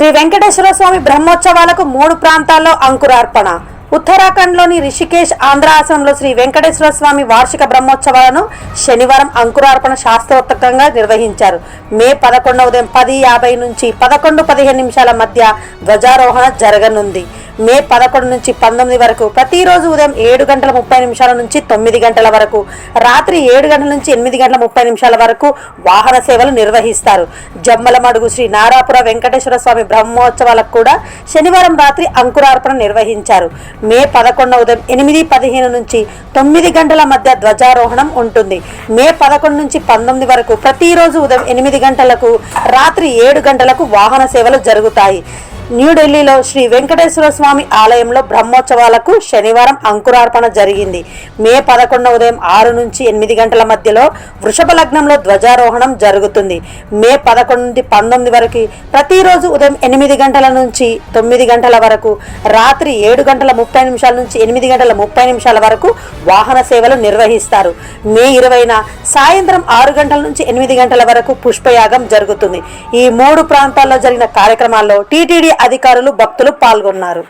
శ్రీ వెంకటేశ్వర స్వామి బ్రహ్మోత్సవాలకు మూడు ప్రాంతాల్లో అంకురార్పణ. ఉత్తరాఖండ్లోని రిషికేశ్ ఆంధ్ర ఆశ్రమంలో శ్రీ వెంకటేశ్వర స్వామి వార్షిక బ్రహ్మోత్సవాలను శనివారం అంకురార్పణ శాస్త్రోత్తకంగా నిర్వహించారు. మే పదకొండు ఉదయం పది యాభై నుంచి పదకొండు పదిహేను నిమిషాల మధ్య ధ్వజారోహణ జరగనుంది. మే పదకొండు నుంచి పంతొమ్మిది వరకు ప్రతిరోజు ఉదయం ఏడు గంటల ముప్పై నిమిషాల నుంచి తొమ్మిది గంటల వరకు రాత్రి ఏడు గంటల నుంచి ఎనిమిది గంటల ముప్పై నిమిషాల వరకు వాహన సేవలు నిర్వహిస్తారు. జమ్మలమడుగు శ్రీ నారాపుర వెంకటేశ్వర స్వామి బ్రహ్మోత్సవాలకు కూడా శనివారం రాత్రి అంకురార్పణ నిర్వహించారు. మే పదకొండు ఉదయం ఎనిమిది పదిహేను నుంచి తొమ్మిది గంటల మధ్య ధ్వజారోహణం ఉంటుంది. మే పదకొండు నుంచి పంతొమ్మిది వరకు ప్రతిరోజు ఉదయం ఎనిమిది గంటలకు రాత్రి ఏడు గంటలకు వాహన సేవలు జరుగుతాయి. న్యూఢిల్లీలో శ్రీ వెంకటేశ్వర స్వామి ఆలయంలో బ్రహ్మోత్సవాలకు శనివారం అంకురార్పణ జరిగింది. మే పదకొండు ఉదయం ఆరు నుంచి ఎనిమిది గంటల మధ్యలో వృషభ లగ్నంలో ధ్వజారోహణం జరుగుతుంది. మే పదకొండు నుండి పంతొమ్మిది వరకు ప్రతిరోజు ఉదయం ఎనిమిది గంటల నుంచి తొమ్మిది గంటల వరకు రాత్రి ఏడు గంటల ముప్పై నిమిషాల నుంచి ఎనిమిది గంటల ముప్పై నిమిషాల వరకు వాహన సేవలు నిర్వహిస్తారు. మే ఇరవైన సాయంత్రం ఆరు గంటల నుంచి ఎనిమిది గంటల వరకు పుష్పయాగం జరుగుతుంది. ఈ మూడు ప్రాంతాల్లో జరిగిన కార్యక్రమాల్లో టీటీడీ అధికారులు భక్తులు పాల్గొన్నారు.